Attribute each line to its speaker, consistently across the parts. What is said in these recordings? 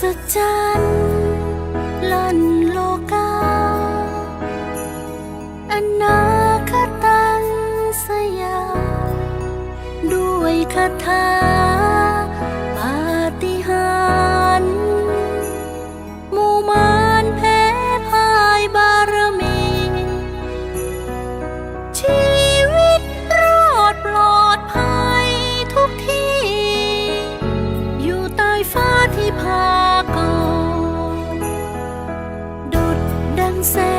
Speaker 1: ศจรรย์ล้นโลกาอนา ยฟ้าที่พาก่อดดุดดังแสง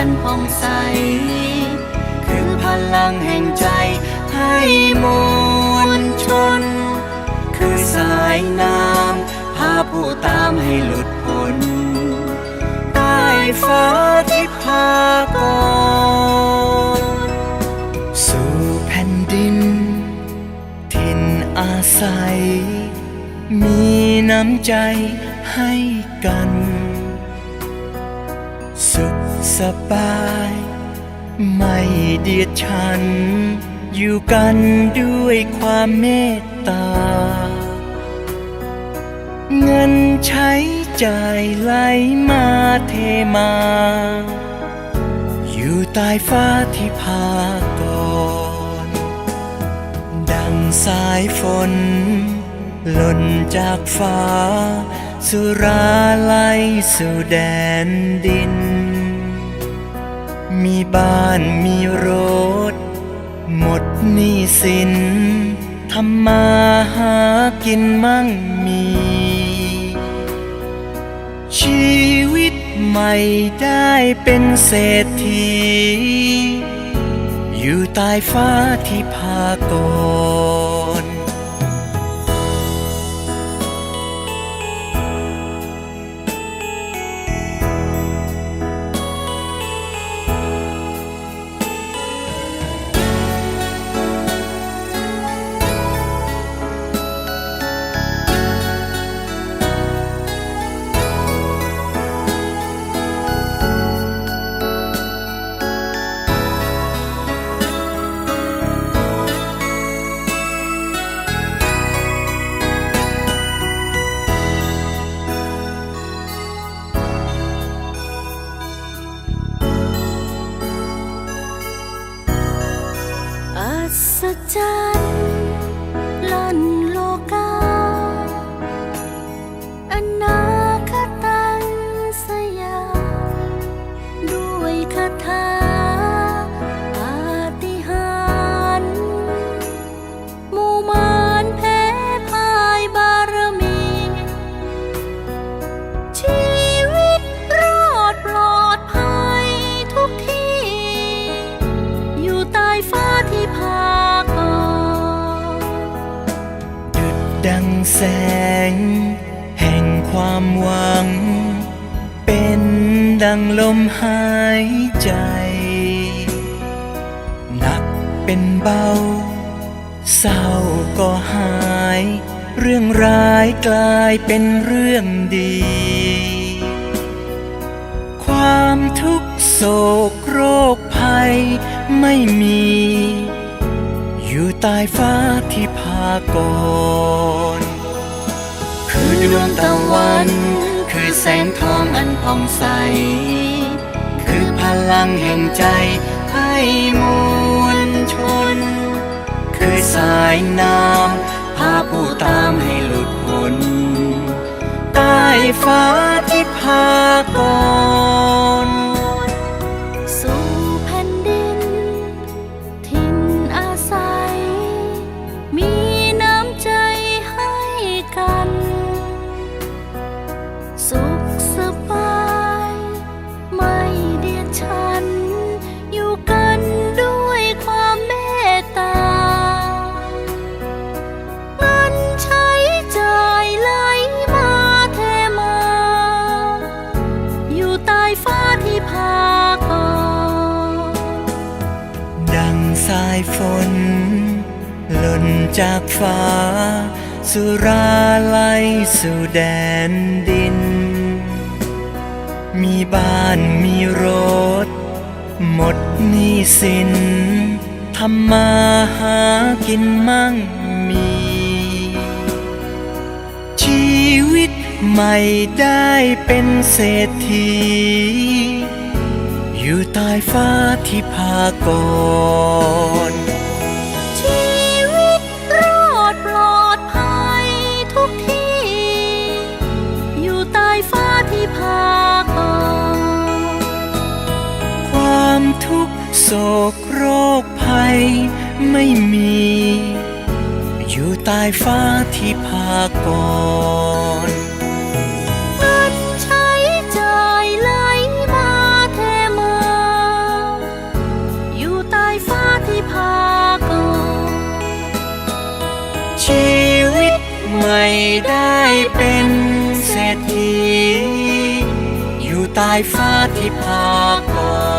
Speaker 1: อันผ่องใส
Speaker 2: คือพลังแห่งใจให้มวลชน คือสายน้ำพาผู้ตามให้หลุดพ้นใต้ฟ้าที่พากรสู่แผ่นดิน ถิ่นอาศัย มีน้ำใจให้กัน สุข สบาย ไม่เดียดฉัน อยู่กันด้วยความเมตตา เงินใช้จ่ายไหลมาเทมา อยู่ใต้ฟ้าที่พากรดังสายฝนหล่นจากฟ้า สุราไหลสู่แดนดิน มีบ้านมีรถ หมดหนี้สินทำมาหากินมั่งมี ชีวิตใหม่ได้เป็นเศรษฐี อยู่ใต้ฟ้าที่พากร
Speaker 1: ศจรรย์ล้นโลกาอนา แส
Speaker 2: ง แห่งความหวัง เป็นดังลมหายใจ หนักเป็นเบา เศร้าก็หาย เรื่องร้ายกลายเป็นเรื่องดี ความทุกข์โศกโรคภัยไม่มี อยู่ใต้ฟ้าที่พากรคือ ดวงตะวัน คือแสงทองอันผ่องใส คือพลังแห่งใจให้มวลชน คือสายน้ำพาผู้ตามให้หลุดพ้นใต้ฟ้าที่พากร ฟ้า สุราไลสู่แดนดิน มีบ้านมีรถ หมดหนี้สินทำมาหากินมั่งมี ชีวิตใหม่ได้เป็นเศรษฐี อยู่ใต้ฟ้าที่พากร ความทุกข์โศกโรคภัยไม่มี อยู่ใต้ฟ้าที่พากร
Speaker 1: เงินใช้จ่ายไหลมาเทมา อยู่ใต้ฟ้าที่พากอ
Speaker 2: ชีวิตใหม่ได้เป็นเศรษฐี อยู่ใต้ฟ้าที่พากร